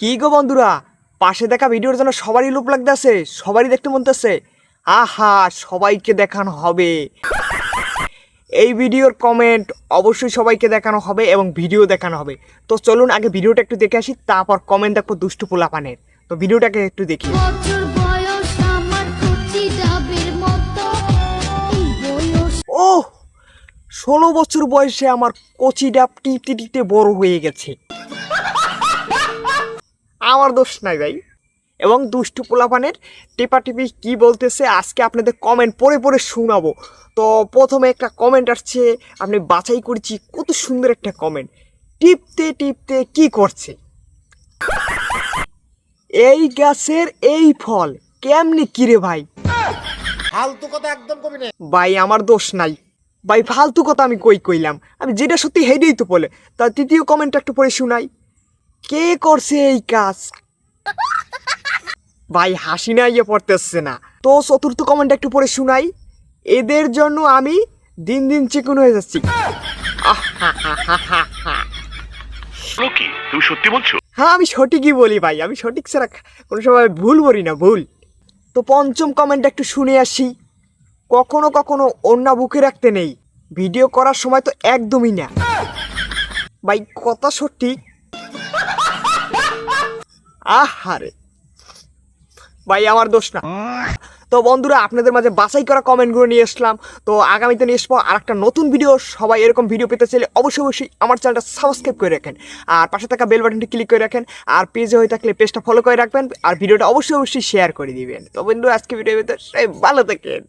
কি গো বন্ধুরা? পাশে দেখা ভিডিওর জন্য সবারই লোভ লাগতেছে সবারই দেখতে মনতেছে আহা সবাইকে দেখানো হবে। এই ভিডিওর কমেন্ট অবশ্যই সবাইকে দেখানো হবে এবং ভিডিও দেখানো হবে। তো চলুন আগে ভিডিওটা একটু দেখে আসি তারপর কমেন্ট দেখব দুষ্টু পোলাপানের। তো ভিডিওটাকে একটু দেখি। ও ষোলো বছর বয়সে আমার কচি ডাব টিপতে টিপতে বড় হয়ে গেছে। আমার দোষ নাই ভাই। এবং দুষ্টু পোলাপানের টিপাটিপি কি বলতেছে আজকে আপনাদের কমেন্ট পড়ে পড়ে শোনাবো। তো প্রথমে একটা কমেন্ট আসছে আপনি বাছাই করেছি কত সুন্দর একটা কমেন্ট টিপতে টিপতে কি করছে? এই গাছের এই ফল কেমনি কিরে ভাই? ফালতু কথা একদম কবি না ভাই আমার দোষ নাই। ভাই ফালতু কথা আমি কই কইলাম? আমি যেটা সত্যি হেডেই তো বলে। তার তৃতীয় কমেন্টটা একটু পরে শুনাই। কে করছে এই কাজ? ভাই হাসি না ইয়ে পড়তেছে না। তো চতুর্থ কমেন্ট একটু পরে শুনাই। এদের জন্য আমি দিন দিন চিকন হয়ে যাচ্ছি। কি তুমি সত্যি বলছো? হ্যাঁ আমি সঠিকই বলি ভাই। আমি সঠিক ছাড়া কোনো সময় ভুল বলি না ভুল। তো পঞ্চম কমেন্ট একটু শুনে আসি। কখনো কখনো অন্য বুকে রাখতে নেই। ভিডিও করার সময় তো একদমই না। ভাই কথা সঠিক। আহারে। ভাই, আমার দোষ না। তো বন্ধুরা, আপনাদের মাঝে বাছাই করা কমেন্টগুলো নিয়ে আসলাম তো আগামীতে নিয়ে আসব আর একটা নতুন ভিডিও সবাই এরকম ভিডিও পেতে চাইলে অবশ্যই অবশ্যই আমার চ্যানেলটা সাবস্ক্রাইব করে রাখেন। আর পাশে থাকা বেল বাটনটি ক্লিক করে রাখেন। আর পেজে হয়ে থাকলে পেজটা ফলো করে রাখবেন। আর ভিডিওটা অবশ্যই অবশ্যই শেয়ার করে দিবেন। তো বন্ধু আজকে ভিডিও ভালো থাকেন।